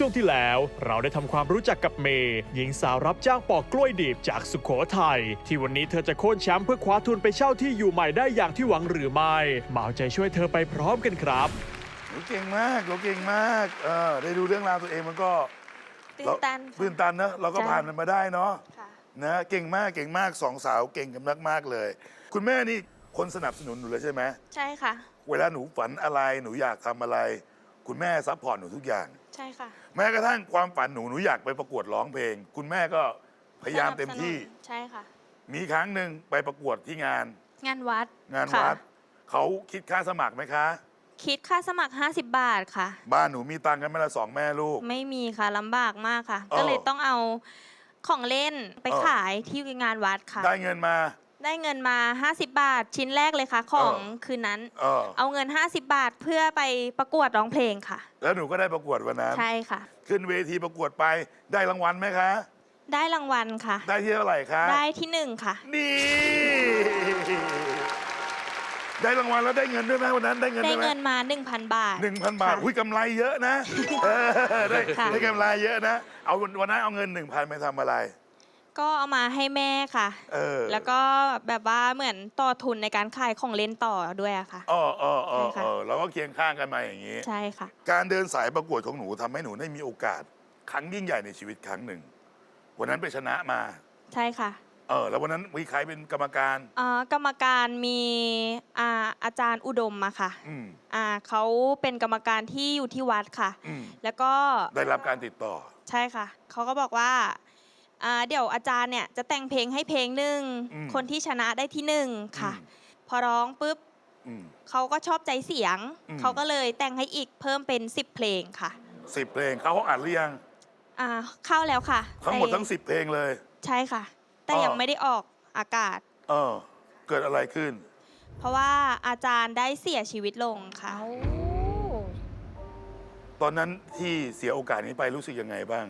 ช่วงที่แล้ว เราได้ทำความรู้จักกับเมย์หญิงสาวรับจ้างปอกกล้วยดิบจากสุขโขทัยที่วันนี้เธอจะโค่นแชมป์เพื่อคว้าทุนไปเช่าที่อยู่ใหม่ได้อย่างที่หวังหรือไม่มาเอาใจช่วยเธอไปพร้อมกันครับ หนูเก่งมากหนูเก่งมากเออได้ดูเรื่องราวตัวเองมันก็ตื่นตันเราตื่นตันนะเราก็ใช่ผ่านมันมาได้เนาะค่ะ นะเก่งมากเก่งมากสองสาวเก่งกันมากๆเลย คุณแม่นี่คนสนับสนุนหนูเลยใช่ไหมใช่ค่ะ เวลาหนูฝันอะไรหนูอยากทำอะไร คุณแม่ซัพพอร์ตหนูทุกอย่าง ใช่ค่ะ แม้กระทั่งความฝันหนูหนูอยากไปประกวดร้องเพลง คุณแม่ก็พยายามเต็มที่สนับสนุนใช่ค่ะ มีครั้งหนึ่งไปประกวดที่งาน งานวัดงานค่ะวัดเขาคิดค่าสมัครไหมคะ คิดค่าสมัคร 50 บาทค่ะ บ้านหนูมีตังค์กันไหมละสองแม่ลูก ไม่มีค่ะลำบากมากค่ะ เออก็เลยต้องเอาของเล่นไปเออ ขายที่งานวัดค่ะ ได้เงินมา ได้เงินมา 50 บาทชิ้นแรกเลยค่ะ ของเออคืนนั้น เออ เอาเงิน 50 บาทเพื่อไปประกวดร้องเพลงค่ะ แล้วหนูก็ได้ประกวดวันนั้น ใช่ค่ะ ขึ้นเวทีประกวดไปได้รางวัลไหมคะ ได้รางวัลค่ะ ได้ที่เท่าไหร่คะ ได้ที่หนึ่งค่ะ นี่ ได้รางวัลแล้วได้เงินด้วยไหมวันนั้นได้เงินได้ด้วยไหมเงินมา 1,000 บาทหนึ่งพันบาทค่ะ อุ้ยกำไรเยอะนะเออได้ค่ะ ได้กำไรเยอะนะ เอาวันนั้นเอาเงินหนึ่งพันไปทำอะไร ก็เอามาให้แม่ค่ะ เออแล้วก็แบบว่าเหมือนต่อทุนในการขายของเล่นต่อด้วยอะค่ะ อ๋ออ๋ออ๋อใช่ค่ะเออเราก็เคียงข้างกันมาอย่างนี้ ใช่ค่ะ การเดินสายประกวดของหนูทำให้หนูได้มีโอกาส ครั้งยิ่งใหญ่ในชีวิตครั้งหนึ่ง วันนั้นไปชนะมา ใช่ค่ะเออ แล้ววันนั้นมีใครเป็นกรรมการอ่ากรรมการมีอ่าอาจารย์อุดมอะค่ะอืมอ่าเขาเป็นกรรมการที่อยู่ที่วัดค่ะ อืมแล้วก็ได้รับการติดต่อ ใช่ค่ะ เขาก็บอกว่า อ่าเดี๋ยวอาจารย์เนี่ยจะแต่งเพลงให้เพลงหนึ่งอืมคนที่ชนะได้ที่หนึ่งค่ะ อืม พอร้องปุ๊บอืม เขาก็ชอบใจเสียง อืม เขาก็เลยแต่งให้อีกเพิ่มเป็น 10 เพลงค่ะสิบเพลงเขาห้องอัดหรือยังอ่าเข้าแล้วค่ะทั้งหมดแต่ทั้งสิบเพลงเลย ใช่ค่ะ แต่อ๋อยังไม่ได้ออกอากาศ เออ เกิดอะไรขึ้น เพราะว่าอาจารย์ได้เสียชีวิตลงค่ะ ตอนนั้นที่เสียโอกาสนี้ไปรู้สึกยังไงบ้าง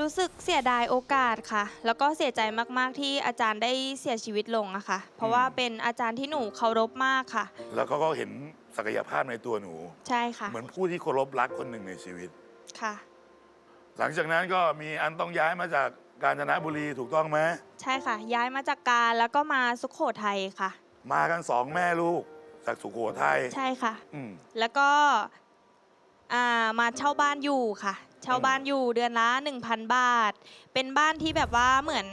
รู้สึกเสียดายโอกาสค่ะ แล้วก็เสียใจมาก ๆ ที่อาจารย์ได้เสียชีวิตลงอะค่ะ เพราะว่าเป็นอาจารย์ที่หนูเคารพมากค่ะ แล้วก็ก็เห็นศักยภาพในตัวหนู ใช่ค่ะ เหมือนผู้ที่เคารพรักคนหนึ่งในชีวิต ค่ะ หลังจากนั้นก็มีอันต้องย้ายมาจากกาญจนบุรีถูกต้องไหมใช่ค่ะ ย้ายมาจากการแล้วก็มาสุขโขทัยค่ะ มากันสองแม่ลูกจากสุโขทัยใช่ค่ะ อืมแล้วก็ อ่ามาเช่าบ้านอยู่ค่ะ เช่าบ้านอยู่เดือนละ 1,000 บาท เป็นบ้านที่แบบว่าเหมือน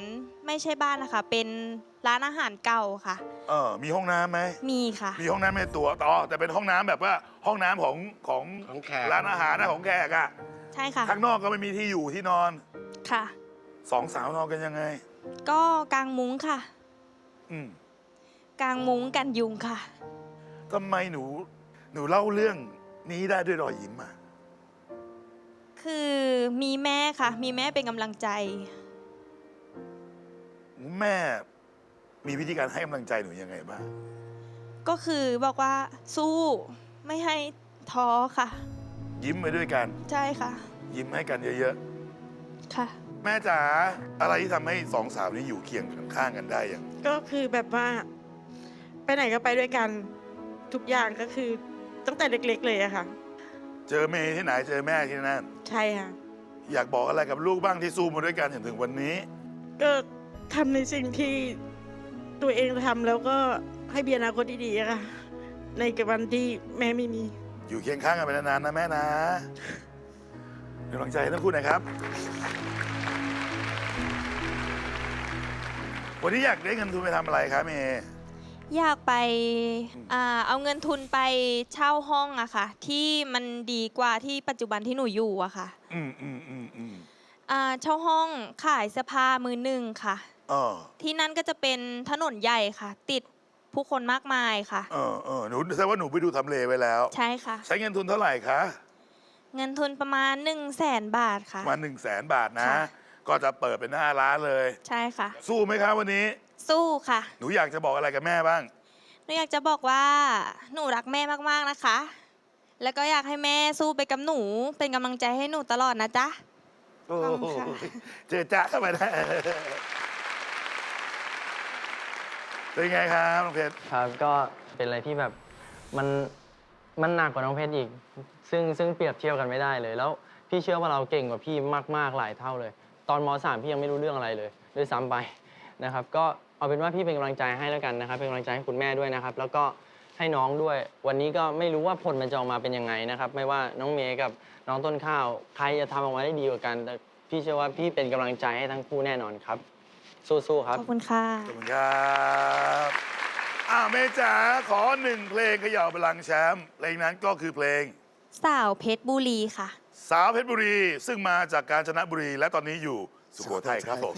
ไม่ใช่บ้านนะคะ เป็นร้านอาหารเก่าค่ะ เออมีห้องน้ำไหม มีค่ะ มีห้องน้ำในตัวต่อแต่เป็นห้องน้ำแบบว่าห้องน้ำของของของแขก ร้านอาหารนะของแขกอะใช่ค่ะข้างนอกก็ไม่มีที่อยู่ที่นอนค่ะ สองสาวนอนกันยังไง ก็กางมุ้งค่ะ อืมกางมุ้งกันยุงค่ะทำไมหนูหนูเล่าเรื่อง นี้ได้ด้วยรอยยิ้มอะคือมีแม่ค่ะ มีแม่เป็นกำลังใจ แม่มีวิธีการให้กำลังใจหนูยังไงบ้างก็คือบอกว่าสู้ไม่ให้ท้อค่ะ ยิ้มไปด้วยกัน ใช่ค่ะ ยิ้มให้กันเยอะค่ะ ๆ แม่จ๋าอะไรที่ทำให้สองสาวนี้อยู่เคียงข้างกันได้อย่างก็คือแบบว่า ไปไหนก็ไปด้วยกัน ทุกอย่างก็คือ ตั้งแต่เล็ก ๆ เลยอะค่ะ เจอเมย์ที่ไหนเจอแม่ที่นั่น ใช่ค่ะ อยากบอกอะไรกับลูกบ้างที่สู้มาด้วยกันจนถึงวันนี้ ก็ทำในสิ่งที่ตัวเองทำแล้วก็ให้เบียร์อนาคตดีๆอะค่ะ ในวันที่แม่ไม่มี อยู่เคียงข้างกันไปนานๆนะแม่นะเป็นกำลังใจให้ทั้งคู่หนะครับ วันนี้อยากได้เงินทุนไปทำอะไรครับเมย์ อยากไปอ่าเอาเงินทุนไปเช่าห้องอะค่ะ ที่มันดีกว่าที่ปัจจุบันที่หนูอยู่อะค่ะอืมอืมอืมอืมอ่าเช่าห้องขายเสื้อผ้ามือหนึ่งค่ะ เออที่นั่นก็จะเป็นถนนใหญ่ค่ะ ติดผู้คนมากมายค่ะ เออเออหนูแสดงว่าหนูไปดูทำเลไว้แล้ว ใช่ค่ะ ใช้เงินทุนเท่าไหร่คะเงินทุนประมาณ1นึ่งแสนบาทค่ะมาหนึ่งแสนบาทนะ ค่ะ ก็จะเปิดเป็นหน้าร้านเลย ใช่ค่ะ สู้ไหมครับวันนี้ สู้ค่ะ หนูอยากจะบอกอะไรกับแม่บ้าง หนูอยากจะบอกว่า หนูรักแม่มากๆนะคะ แล้วก็อยากให้แม่สู้ไปกับหนู เป็นกำลังใจให้หนูตลอดนะจ๊ะ โอ้ขอบคุโหณค่ะ เจอจ้าเข้าไปได้เป็นไงครับน้องเพชรครับก็เป็นอะไรที่แบบมันมันหนักกว่าน้องเพชรอีก ซึ่งซึ่งเปรียบเทียบกันไม่ได้เลย แล้วพี่เชื่อว่าเราเก่งกว่าพี่มากๆหลายเท่าเลย ตอนมสามพี่ยังไม่รู้เรื่องอะไรเลยด้วยซ้ำไปนะครับ ก็ เอาเป็นว่าพี่เป็นกำลังใจให้แล้วกันนะครับ เป็นกำลังใจให้คุณแม่ด้วยนะครับ แล้วก็ให้น้องด้วย วันนี้ก็ไม่รู้ว่าผลมันจะออกมาเป็นยังไงนะครับ ไม่ว่าน้องเมย์กับน้องต้นข้าว ใครจะทำออกมาได้ดีกว่ากัน แต่พี่เชื่อว่าพี่เป็นกำลังใจให้ทั้งคู่แน่นอนครับ สู้ๆคขรับอบคุณค่ะ ขอบคุณครับอ่าเมย์จ๋าขอหนึ่งเพลงเขย่าพลังแชมป์เพลงนั้นก็คือเพลง สาวเพชรบุรีค่ะ สาวเพชรบุรี ซึ่งมาจากกาญจนบุรี และตอนนี้อยู่สุโขทัยครับผม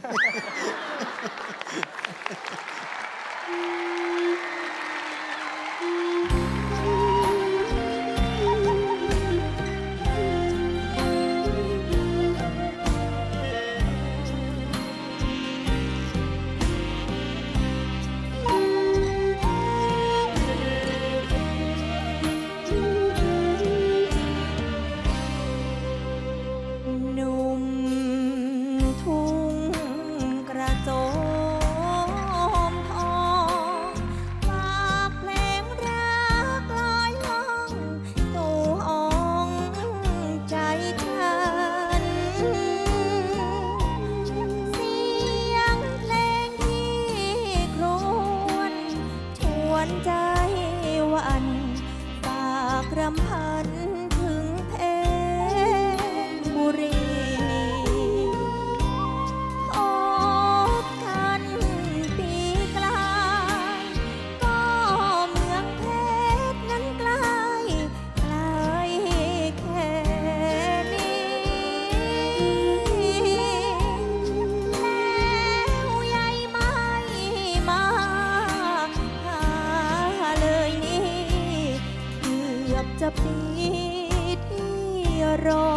ร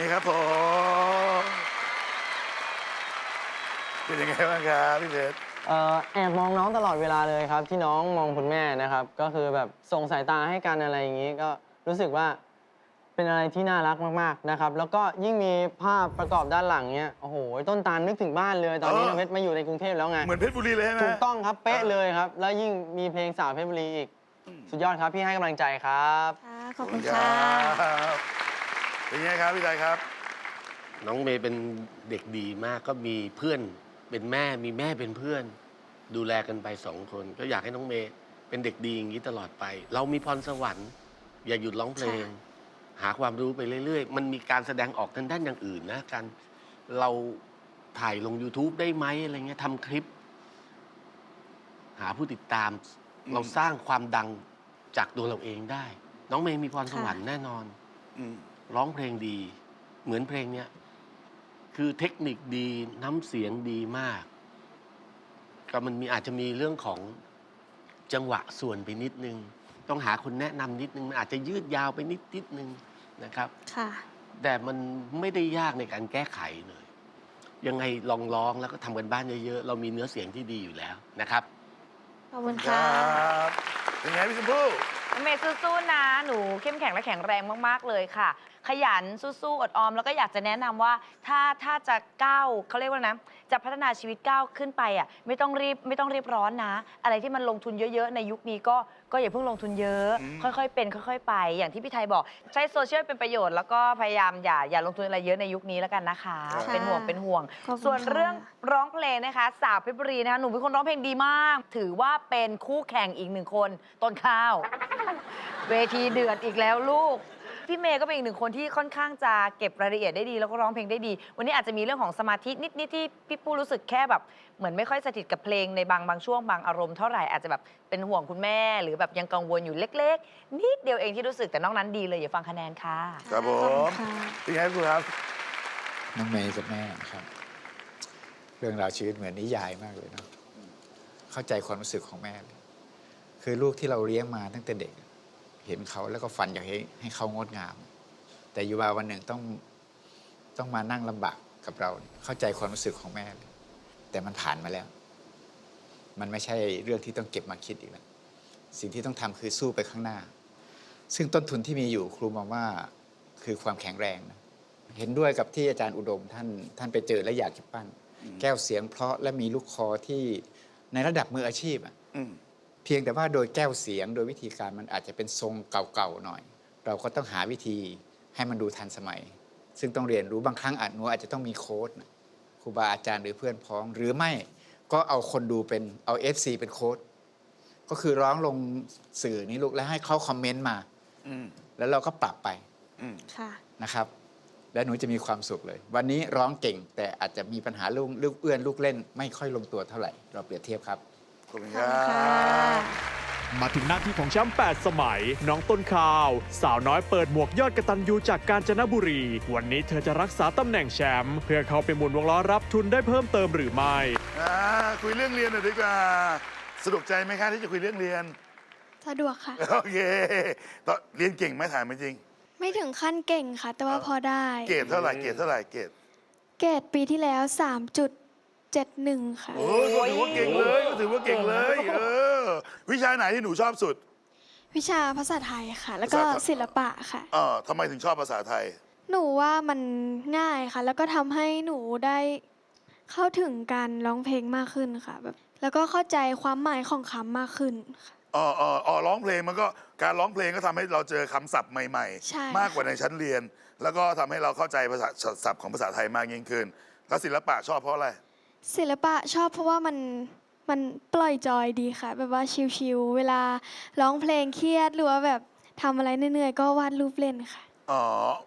มย์ครับผมเป็นยังไงบ้างครับพี่เพชรเอ่อแอบมองน้องตลอดเวลาเลยครับ ที่น้องมองคุณแม่นะครับ ก็คือแบบส่งสายตาให้กันอะไรอย่างนี้ ก็รู้สึกว่าเป็นอะไรที่น่ารักมากๆนะครับ แล้วก็ยิ่งมีภาพประกอบด้านหลังเนี้ยโอ้โหต้นตาลนึกถึงบ้านเลย ตอนนี้เพชรมาอยู่ในกรุงเทพแล้วไงเหมือนเพชรบุรีเลยใช่ไหมถูกต้องครับเป๊ะเลยครับ แล้วยิ่งมีเพลงสาวเพชรบุรีอีก สุดยอดครับพี่ให้กำลังใจครับ ค่ะขอบคุณครับ เป็นไงครับพี่ชายครับ น้องเมย์เป็นเด็กดีมากก็มีเพื่อนเป็นแม่มีแม่เป็นเพื่อน ดูแลกันไปสองคน ก็อยากให้น้องเมย์เป็นเด็กดีอย่างนี้ตลอดไป เรามีพรสวรรค์อย่าหยุดร้องเพลง หาความรู้ไปเรื่อย ๆ มันมีการแสดงออกทางด้านอย่างอื่นนะการเราถ่ายลง YouTube ได้ไหมอะไรเงี้ยทำคลิป หาผู้ติดตามอืมเราสร้างความดังจากตัวเราเองได้ น้องเมย์มีพรสวรรค์แน่นอน อืม ร้องเพลงดี เหมือนเพลงเนี้ยคือเทคนิคดีน้ำเสียงดีมาก ก็มันมีอาจจะมีเรื่องของจังหวะส่วนไปนิดนึง ต้องหาคนแนะนำนิดนึงมันอาจจะยืดยาวไปนิดนิดนึงนะครับ ค่ะ แต่มันไม่ได้ยากในการแก้ไขเลย ยังไงลองร้องแล้วก็ทำกันบ้านเยอะๆ เรามีเนื้อเสียงที่ดีอยู่แล้วนะครับ ขอบคุณครค่ะับเป็นไงพี่ชมพู่ เมย์สู้ๆนะ หนูเข้มแข็งและแข็งแรงมาก ๆ เลยค่ะ ขยันสู้ๆอดออม แล้วก็อยากจะแนะนำว่าถ้าถ้าจะก้าวเขาเรียกว่านะ จะพัฒนาชีวิตก้าวขึ้นไปอะไม่ต้องรีบไม่ต้องรีบร้อนนะ อะไรที่มันลงทุนเยอะๆ ในยุคนี้ก็ก็อย่าเพิ่งลงทุนเยอะอืมค่อยๆ เป็นค่อย ๆ ไปอย่างที่พี่ไทยบอก ใช้โซเชียลเป็นประโยชน์แล้วก็พยายามอย่าอย่าลงทุนอะไรเยอะในยุคนี้แล้วกันนะคะ ค่ะเป็นห่วงเป็นห่วง ขอบคุณส่วนค่ะ เรื่องร้องเพลงนะคะ สาวเพชรบุรีนะคะหนูเป็นคนร้องเพลงดีมาก ถือว่าเป็นคู่แข่งอีกหนึ่งคนต้นข้าว เวทีเดือดอีกแล้วลูก พี่เมย์ก็เป็นอีกหนึ่งคนที่ค่อนข้างจะเก็บรายละเอียดได้ดี แล้วก็ร้องเพลงได้ดี วันนี้อาจจะมีเรื่องของสมาธินิดๆที่พี่ปู้รู้สึกแค่แบบ เหมือนไม่ค่อยสถิตกับเพลงในบางบางช่วงบางอารมณ์เท่าไหร่อาจจะแบบเป็นห่วงคุณแม่ หรือแบบยังกังวลอยู่เล็ก ๆ นิดเดียวเองที่รู้สึกแต่นอกนั้นดีเลยอย่าฟังคะแนนค่ะ ครับผขอบมคุณค่ะเป็นไงครูครับ น้องเมย์กับแม่นะครับ เรื่องราวชีวิตเหมือนนิยายมากเลยเนาะเข้าใจความรู้สึกของแม่เลยคือลูกที่เราเลี้ยงมาตั้งแต่เด็ก เห็นเขาแล้วก็ฝันอยากให้ให้เขางดงาม แต่อยู่มาวันหนึ่งต้องต้องมานั่งลำบากกับเราเข้าใจความรู้สึกของแม่เลยแต่มันผ่านมาแล้ว มันไม่ใช่เรื่องที่ต้องเก็บมาคิดอีกแล้วสิ่งที่ต้องทำคือสู้ไปข้างหน้า ซึ่งต้นทุนที่มีอยู่ครูมองว่าคือความแข็งแรงนะเห็นด้วยกับที่อาจารย์อุดมท่านท่านไปเจอและอยากจะปั้น แก้วเสียงเพราะและมีลูกคอที่ในระดับมืออาชีพอะอืม เพียงแต่ว่าโดยแก้วเสียงโดยวิธีการมันอาจจะเป็นทรงเก่าๆหน่อย เราก็ต้องหาวิธีให้มันดูทันสมัย ซึ่งต้องเรียนรู้บางครั้งอาจหนูอาจจะต้องมีโค้ดนะครูบาอาจารย์หรือเพื่อนพ้อง หรือไม่ก็เอาคนดูเป็นเอา FC เป็นโค้ดก็คือร้องลงสื่อนี้ลูกแล้วให้เขาคอมเมนต์มาอืมแล้วเราก็ปรับไปอืมค่ะนะครับ และหนูจะมีความสุขเลย วันนี้ร้องเก่งแต่อาจจะมีปัญหาลูกลูกเอื้อนลูกเล่น ไม่ค่อยลงตัวเท่าไหร่ เราเปรียบเทียบครับ ขอบคุณขคอบรัคุณค่ะบมาถึงหน้าที่ของแชมป์8สมัย น้องต้นข้าว สาวน้อยเปิดหมวกยอดกระตันยูจากกาญจนบุรี วันนี้เธอจะรักษาตำแหน่งแชมป์เพื่อเข้าไปหมุนวงล้อรับทุนได้เพิ่มเติมหรือไม่อ่าคุยเรื่องเรียนหน่อยดีกว่าสะดวกใจไหมคะที่จะคุยเรื่องเรียน สะดวกค่ะ โอเคตอนเรียนเก่งไหมถามจริง ไม่ถึงขั้นเก่งค่ะ แต่ว่าพอได้ เกรดเท่าไหร่เกรดเท่าไหร่เกรดเกรดปีที่แล้ว 3.71ค่ะโอ้ก็ถือว่าเก่งเลยก็ถือว่าเก่งเลย เออ วิชาไหนที่หนูชอบสุด วิชาภาษาไทยค่ะ แล้วก็ภาษาไทย ศิลปะค่ะ เออทำไมถึงชอบภาษาไทย หนูว่ามันง่ายค่ะ แล้วก็ทำให้หนูได้เข้าถึงการร้องเพลงมากขึ้นค่ะแบบแล้วก็เข้าใจความหมายของคำมากขึ้นค่ะอ๋ออ๋ออ๋อร้องเพลงมันก็การร้องเพลงก็ทำให้เราเจอคำศัพท์ใหม่ ใช่ ๆ มากกว่าในชั้นเรียน แล้วก็ทำให้เราเข้าใจภาษาศัพท์ของภาษาไทยมากยิ่งขึ้น แล้วศิลปะชอบเพราะอะไร ศิลปะชอบเพราะว่ามันมันปล่อยจอยดีค่ะ แบบว่าชิลๆเวลาร้องเพลงเครียดหรือว่าแบบทำอะไรเหนื่อยๆก็วาดรูปเล่นค่ะ อ๋อ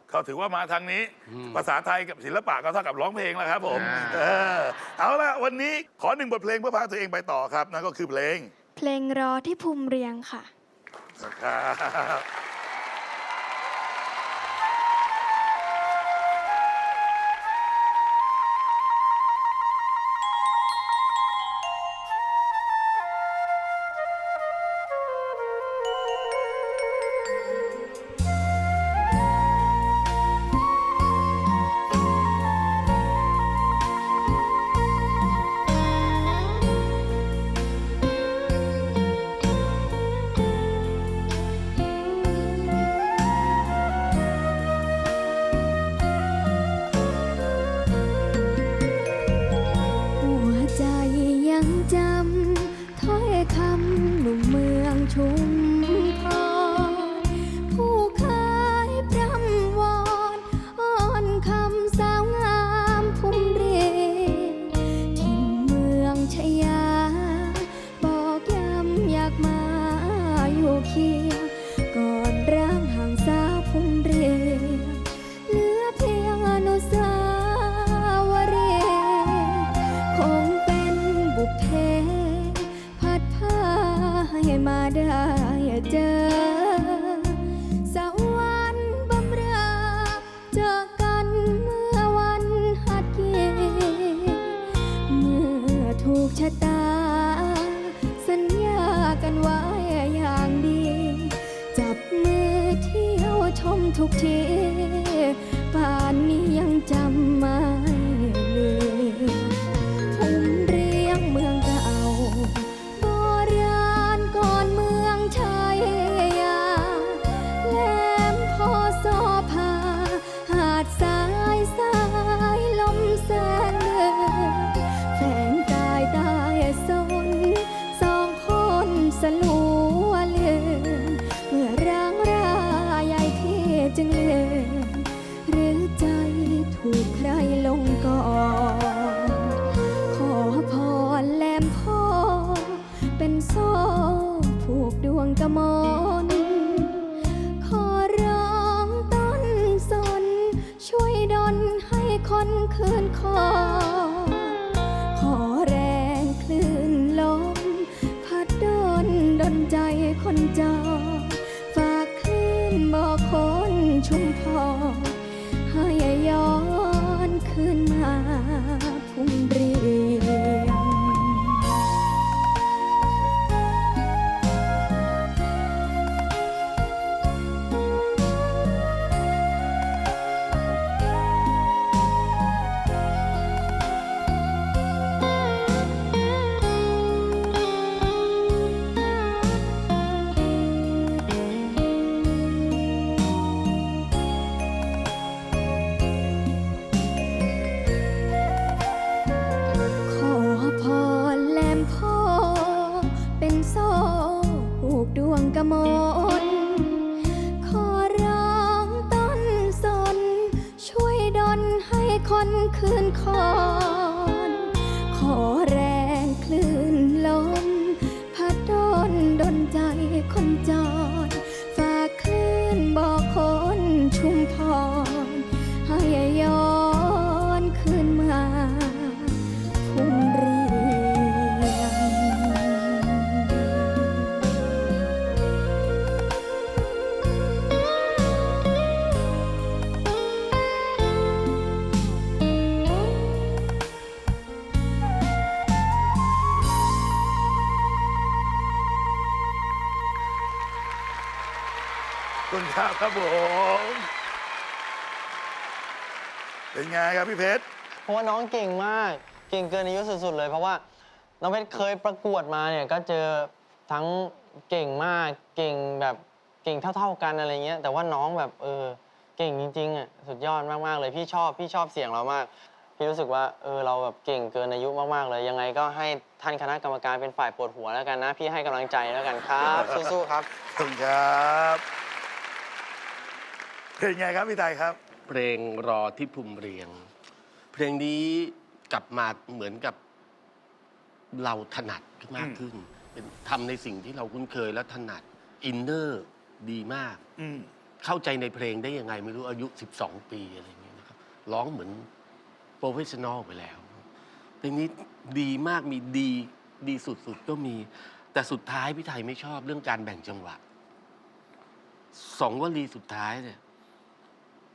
เขาถือว่ามาทางนี้อืมภาษาไทยกับศิลปะก็เท่ากับร้องเพลงแล้วครับผมอ่าเออ เอาละวันนี้ขอหนึ่งบทเพลงเพื่อพาตัวเองไปต่อครับนั่นก็คือเพลง เพลงรอที่ภูมิเรียงค่ะ ครับ คุณครับครับผมเป็นไงครับพี่เพชร เพราะว่าน้องเก่งมาก เก่งเกินอายุสุดๆเลย เพราะว่าน้องเพชรเคยประกวดมาเนี่ยก็เจอทั้งเก่งมาก เก่งแบบเก่งเท่า ๆกันอะไรเงี้ย แต่ว่าน้องแบบเออเก่งจริงๆอะสุดยอดมากๆเลยพี่ชอบพี่ชอบเสียงเรามาก พี่รู้สึกว่าเออเราแบบเก่งเกินอายุมากๆเลย ยังไงก็ให้ท่านคณะกรรมการเป็นฝ่ายปวดหัวแล้วกันนะ พี่ให้กำลังใจแล้วกันครับ สู้ๆครับ ขอบคุณครับ เป็นไงครับพี่ไทยครับ เพลงรอที่ภูมิเรียง เพลงนี้กลับมาเหมือนกับเราถนัดมากขึ้นเป็นทำในสิ่งที่เราคุ้นเคยและถนัดอินเนอร์ดีมาก อืมเข้าใจในเพลงได้ยังไงไม่รู้อายุ 12 ปีอะไรอย่างเงี้ยนะครับร้องเหมือนโปรเฟชชั่นอลไปแล้วเพลงนี้ดีมากมีดีดีสุดๆก็มี แต่สุดท้ายพี่ไทยไม่ชอบเรื่องการแบ่งจังหวะสองวลีสุดท้ายเนี่ย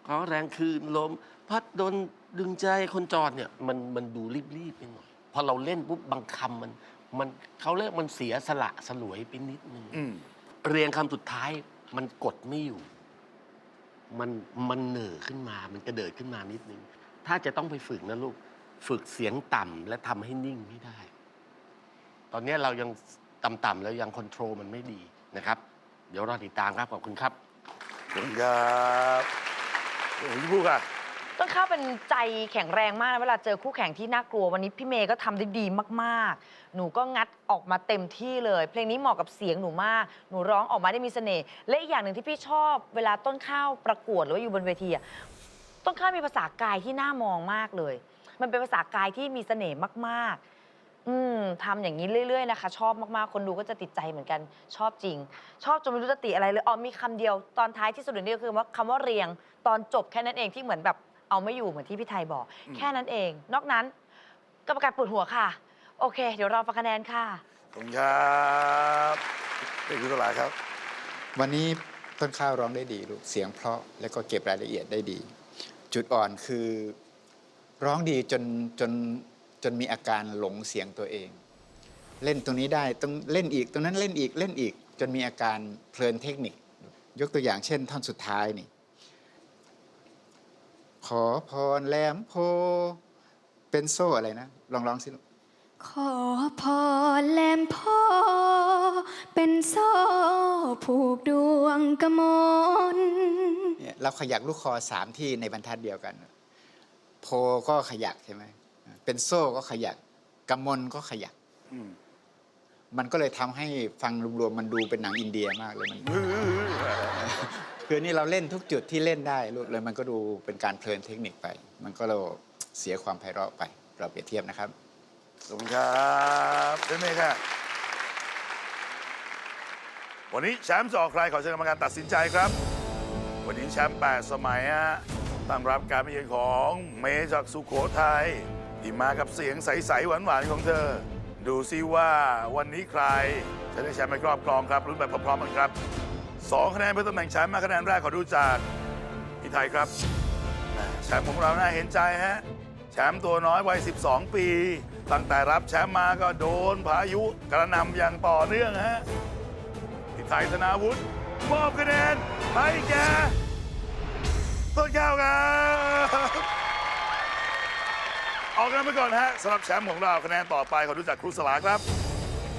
ขอแรงคืนลม พัดดนดึงใจคนจอดเนี่ย มันมันดูรีบๆไปหน่อยพอเราเล่นปุ๊บบางคำมัน มันเขาเรียกมันเสียสละสลวยไปนิดนึงอืมเรียงคำสุดท้ายมันกดไม่อยู่ มันมันเหน่อขึ้นมา มันกระเดิดขึ้นมานิดนึง ถ้าจะต้องไปฝึกนะลูก ฝึกเสียงต่ำและทำให้นิ่งให้ได้ ตอนนี้เรายังต่ำๆแล้วยังคอนโทรลมันไม่ดีนะครับ เดี๋ยวรอติดตามครับขอบคุณครับ ขอบคุณครับ โอ้ยพี่บุ๊กอะต้นข้าวเป็นใจแข็งแรงมากนะเวลาเจอคู่แข่งที่น่ากลัววันนี้พี่เมย์ก็ทำได้ดีมากๆ หนูก็งัดออกมาเต็มที่เลย เพลงนี้เหมาะกับเสียงหนูมาก หนูร้องออกมาได้มีเสน่ห์และอีกอย่างหนึ่งที่พี่ชอบ เวลาต้นข้าวประกวดหรือว่าอยู่บนเวทีอะต้นข้าวมีภาษากายที่น่ามองมากเลย มันเป็นภาษากายที่มีเสน่ห์มากๆ อืมทำอย่างนี้เรื่อย ๆ นะคะ ชอบมาก ๆ คนดูก็จะติดใจเหมือนกัน ชอบจริง ชอบจนไม่รู้จะติอะไรเลยอ๋อมีคำเดียวตอนท้ายที่สุดนี่ก็คือว่าคำว่าเรียง ตอนจบแค่นั้นเองที่เหมือนแบบเอาไม่อยู่เหมือนที่พี่ไทยบอก แค่นั้นเอง นอกนั้นกรรมการปวดหัวค่ะ โอเค เดี๋ยวรอฟังคะแนนค่ะ ขอบคุณครับเป็นคุณสลาครับ วันนี้ต้นข้าวร้องได้ดีลูกเสียงเพราะแล้วก็เก็บรายละเอียดได้ดี จุดอ่อนคือร้องดีจนจนจนมีอาการหลงเสียงตัวเอง เล่นตรงนี้ได้ต้องเล่นอีกตรงนั้นเล่นอีกเล่นอีก จนมีอาการเพลินเทคนิค ยกตัวอย่างเช่น ท่อนสุดท้ายนี่ ขอพรแหลมโพ เป็นโซ่อะไรนะ ลองร้องสิลูกขอพรแลมพ่อเป็นโซ่ผูกดวงกมลเนี่ยเราขยักลูกคอสามที่ในบรรทัดเดียวกัน โพก็ขยักใช่ไหมเป็นโซ่ก็ขยักกำมลก็ขยักอืมมันก็เลยทำให้ฟังรวมๆมันดูเป็นหนังอินเดียมากเลยมัน คือนี่เราเล่นทุกจุดที่เล่นได้ลูกเลยมันก็ดูเป็นการเพลินเทคนิคไป มันก็เราเสียความไพเราะไป เราเปรียบเทียบนะครับ ขอบคุณครับเช่นเมย์ค่ะ วันนี้แชมป์จะออกใครขอเชิญกรรมการตัดสินใจครับ วันนี้แชมป์8สมัยฮะตั้งรับการมาเยือนของเมย์จากสุโขทัยที่มากับเสียงใสๆหวานๆของเธอ ดูซิว่าวันนี้ใครจะได้แชมป์ไปครอบครองครับรุ่นแบบพร้อมๆกันครับ สองคะแนนเพื่อตำแหน่งแชมป์มาคะแนนแรกขอดูจากพี่ไทยครับแชมป์ของเราน่าเห็นใจฮะแชมป์ตัวน้อยวัย 12 ปี ตั้งแต่รับแชมป์มาก็โดนพายุกระหน่ำอย่างต่อเนื่องฮะพิไทยธนาวุฒิมอบคะแนนให้แกต้นข้าวครับออกกันไปก่อนฮะสำหรับแชมป์ของเราคะแนนต่อไปขอดูจากครูสลาครับ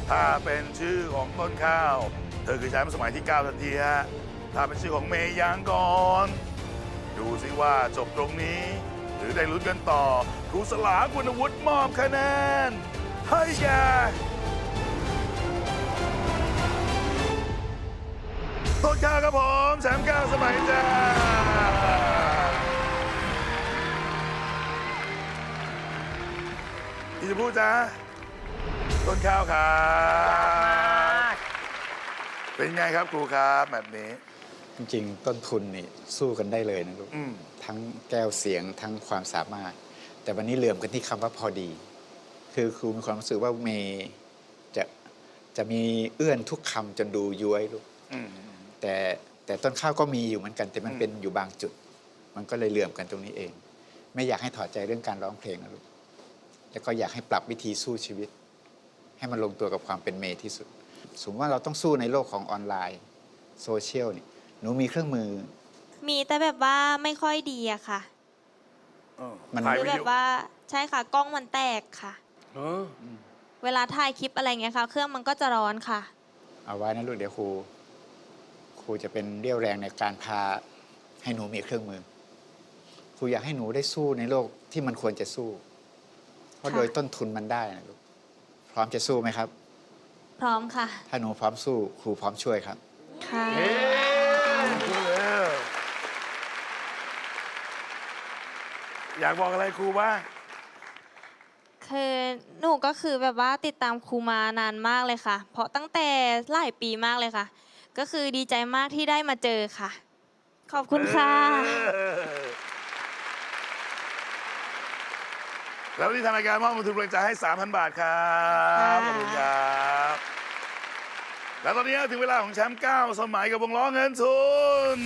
ถ้าเป็นชื่อของต้นข้าว เธอคือแชมป์สมัยที่ 9 ทันทีฮะ ถ้าเป็นชื่อของเมย์ยางก่อน ดูสิว่าจบตรงนี้ หรือได้ลุ้นกันต่อ ครูสลาคุณวุฒิมอบคะแนน ให้แกต้นข้าวครับผม แชมป์เก้าสมัยจ้าพี่จะพูดจ้าต้นข้าวครับ เป็นไงครับครูครับแบบนี้ จริงๆต้นทุนนี่สู้กันได้เลยนะลูกอืม ทั้งแก้วเสียงทั้งความสามารถ แต่วันนี้เหลื่อมกันที่คำว่าพอดี คือครูมีความรู้สึกว่าเมย์จะจะมีเอื้อนทุกคำจนดูย้วยลูกอืม แต่แต่ต้นข้าวก็มีอยู่เหมือนกันแต่มันอืมเป็นอยู่บางจุด มันก็เลยเหลื่อมกันตรงนี้เอง ไม่อยากให้ถอดใจเรื่องการร้องเพลงนะลูกแล้วก็อยากให้ปรับวิธีสู้ชีวิต ให้มันลงตัวกับความเป็นเมย์ที่สุด สมมติว่าเราต้องสู้ในโลกของออนไลน์โซเชียลนี่หนูมีเครื่องมือ มีแต่แบบว่าไม่ค่อยดีอะค่ะเออมัน ถ่ายคือวิแบดีบโอว่าใช่ค่ะกล้องมันแตกค่ะ เออเวลาถ่ายคลิปอะไรเงี้ยค่ะ เครื่องมันก็จะร้อนค่ะ เอาไว้นะลูกเดี๋ยวครูครูจะเป็นเรี่ยวแรงในการพาให้หนูมีเครื่องมือ ครูอยากให้หนูได้สู้ในโลกที่มันควรจะสู้ เพราะค่ะ โดยต้นทุนมันได้นะลูกพร้อมจะสู้ไหมครับ พร้อมค่ะ ถ้าหนูพร้อมสู้ครูพร้อมช่วยครับ ค่ะพูดแล้วอยากบอกอะไรครูบ้างคือหนูก็คือแบบว่าติดตามครูมานานมากเลยค่ะ เพราะตั้งแต่หลายปีมากเลยค่ะ ก็คือดีใจมากที่ได้มาเจอค่ะ ขอบคุณค่ะแล้ววันนี้ทางรายการมอบเงินทุนบริจาคให้ 3,000 บาทครับ ขอบคุณครับ แล้วตอนนี้ถึงเวลาของแชมป์9สมัยกับวงล้อเงินทุน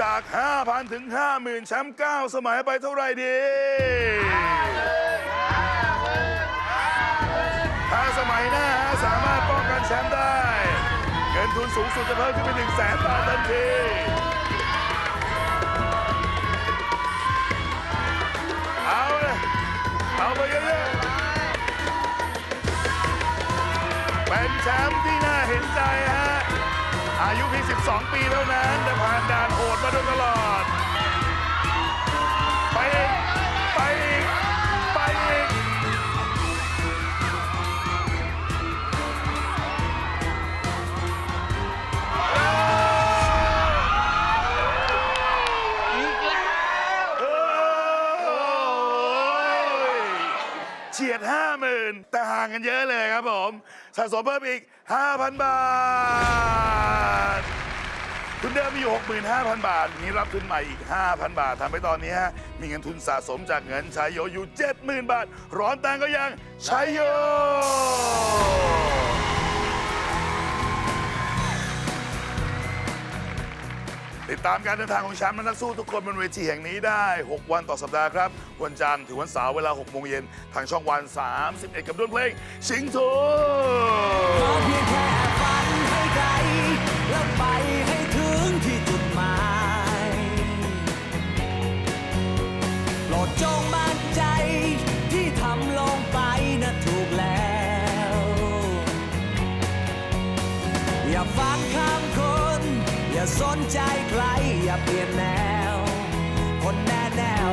จาก 5,000 ถึง 50,000 แชมป์9สมัยไปเท่าไหร่ดีถ้าสมัยหน้าสามารถป้องกันแชมป์ได้ เงินทุนสูงสุดจะเพิ่มขึ้นเป็น1 0 0 0 0แสนบาททันที เอาไปเยอะๆเป็นแชมป์ที่น่าเห็นใจฮะ อายุเพียง 12 ปีเท่านั้น แต่ผ่านด่านโหดมาโดยตลอด ไปอีกไปอีก 50,000แต่ห่างกันเยอะเลยครับผมสะสมเพิ่มอีก 5,000 บาท ทุนเดิมมีอยู่ 65,000 บาท นี้รับทุนใหม่อีก 5,000 บาททำให้ตอนนี้ฮะมีเงินทุนสะสมจากเงินใช้โยอยู่ 70,000 บาท ร้อนตังก็ยังใช้โย ติดตามการเดินทางของแชมป์และนักสู้ทุกคนบนเวทีแห่งนี้ได้ 6 วันต่อสัปดาห์ครับ วันจันทร์ถึงวันเสาร์เวลา6โมงเย็นทางช่องวัน 31 กับดนเพลง ชิงทูขอเพียงแค่ฝันให้ไกลแล้วไปให้ถึงที่ สนใจใครอย่าเปลี่ยนแนว คนแน่แนว